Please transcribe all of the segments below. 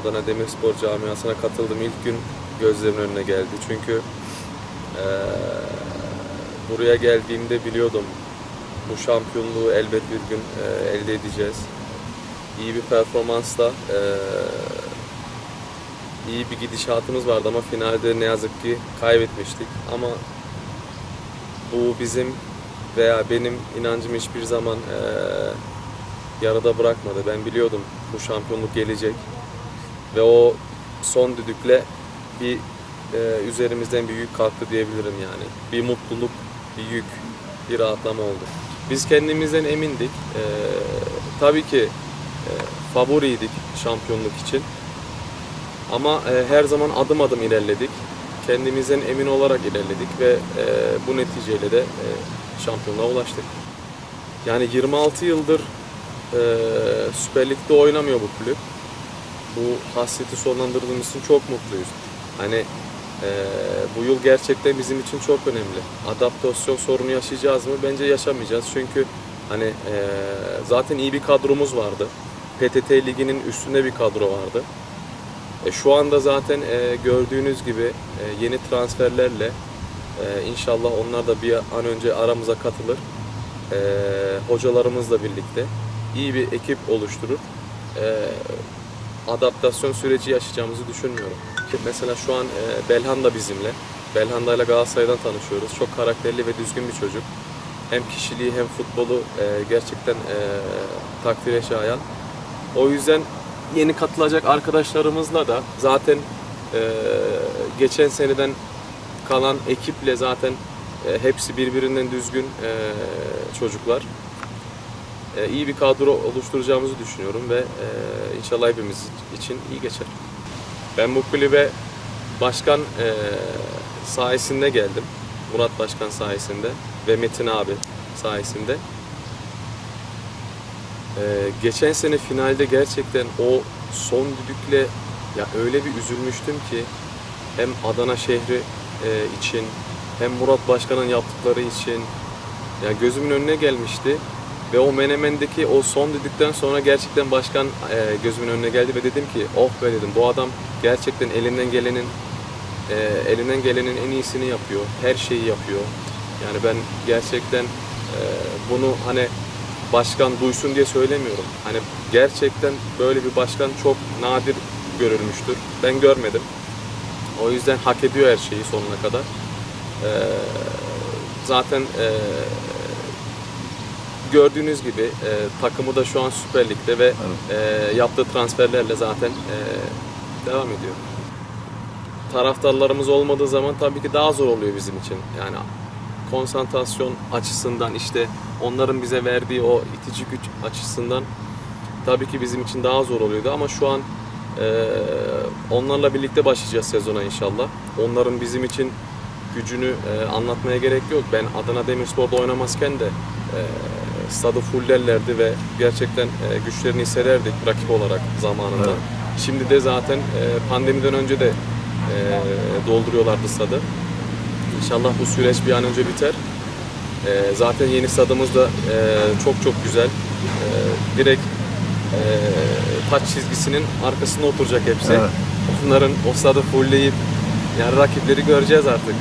Adana Demirspor camiasına katıldığım ilk gün gözlerimin önüne geldi. Çünkü eee, buraya geldiğimde biliyordum bu şampiyonluğu elbet bir gün eee, elde edeceğiz. İyi bir performansla eee, iyi bir gidişatımız vardı ama finalde ne yazık ki kaybetmiştik. Ama bu bizim veya benim inancım hiçbir zaman eee, yarıda bırakmadı. Ben biliyordum bu şampiyonluk gelecek ve o son düdükle bir eee, üzerimizden bir yük kalktı diyebilirim yani. Bir mutluluk, bir yük, bir rahatlama oldu. Biz kendimizden emindik. Eee, tabii ki eee, favoriydik şampiyonluk için. Ama e, her zaman adım adım ilerledik. Kendimizden emin olarak ilerledik ve e, bu neticeyle de e, şampiyonluğa ulaştık. Yani 26 yıldır e, Süper Lig'de oynamıyor bu kulüp. Bu hasreti sonlandırdığımız için çok mutluyuz. Hani e, bu yıl gerçekten bizim için çok önemli. Adaptasyon sorunu yaşayacağız mı? Bence yaşamayacağız. Çünkü hani e, zaten iyi bir kadromuz vardı. PTT Ligi'nin üstünde bir kadro vardı. E, şu anda zaten e, gördüğünüz gibi e, yeni transferlerle e, inşallah onlar da bir an önce aramıza katılır. E, hocalarımızla birlikte iyi bir ekip oluşturur. E, adaptasyon süreci yaşayacağımızı düşünmüyorum. Mesela şu an e, Belhan da bizimle. Belhanda ile Galatasaray'dan tanışıyoruz. Çok karakterli ve düzgün bir çocuk. Hem kişiliği hem futbolu e, gerçekten e, takdire şayan. O yüzden yeni katılacak arkadaşlarımızla da zaten geçen seneden kalan ekiple zaten hepsi birbirinden düzgün çocuklar. E, iyi bir kadro oluşturacağımızı düşünüyorum ve e, inşallah hepimiz için iyi geçer. Ben bu kulübe başkan e, sayesinde geldim. Murat Başkan sayesinde ve Metin abi sayesinde. Ee, geçen sene finalde gerçekten o son düdükle ya öyle bir üzülmüştüm ki hem Adana şehri e, için hem Murat Başkan'ın yaptıkları için ya gözümün önüne gelmişti ve o Menemen'deki o son düdükten sonra gerçekten başkan e, gözümün önüne geldi ve dedim ki oh be dedim bu adam gerçekten elinden gelenin e, elinden gelenin en iyisini yapıyor. Her şeyi yapıyor. Yani ben gerçekten e, bunu hani başkan duysun diye söylemiyorum. Hani gerçekten böyle bir başkan çok nadir görülmüştür. Ben görmedim. O yüzden hak ediyor her şeyi sonuna kadar. Ee, zaten e, gördüğünüz gibi e, takımı da şu an Süper Lig'de ve e, yaptığı transferlerle zaten e, devam ediyor. Taraftarlarımız olmadığı zaman tabii ki daha zor oluyor bizim için. Yani konsantrasyon açısından işte onların bize verdiği o itici güç açısından tabii ki bizim için daha zor oluyordu ama şu an e, onlarla birlikte başlayacağız sezona inşallah. Onların bizim için gücünü e, anlatmaya gerek yok. Ben Adana Demirspor'da oynamazken de e, stadı fullerlerdi ve gerçekten e, güçlerini hissederdik rakip olarak zamanında. Evet. Şimdi de zaten e, pandemiden önce de e, dolduruyorlardı stadı. İnşallah bu süreç bir an önce biter. Ee, zaten yeni stadımız da e, çok çok güzel. Ee, direkt e, taç çizgisinin arkasında oturacak hepsi. Evet. Onların o stadı fullleyip yani rakipleri göreceğiz artık.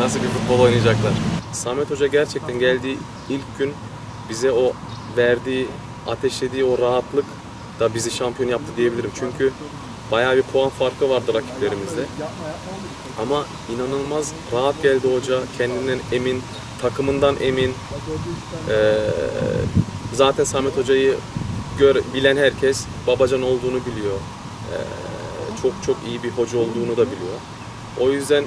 Nasıl bir futbol oynayacaklar. Samet Hoca gerçekten geldiği ilk gün bize o verdiği, ateşlediği o rahatlık da bizi şampiyon yaptı diyebilirim. Çünkü bayağı bir puan farkı vardı rakiplerimizde. Ama inanılmaz rahat geldi hoca. Kendinden emin, takımından emin. Ee, zaten Samet Hoca'yı gör, bilen herkes Babacan olduğunu biliyor. Ee, çok çok iyi bir hoca olduğunu da biliyor. O yüzden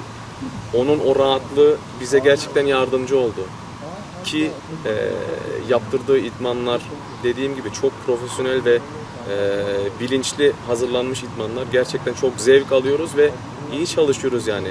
onun o rahatlığı bize gerçekten yardımcı oldu. Ki e, yaptırdığı idmanlar dediğim gibi çok profesyonel ve e, bilinçli hazırlanmış idmanlar. Gerçekten çok zevk alıyoruz ve iyi çalışıyoruz yani.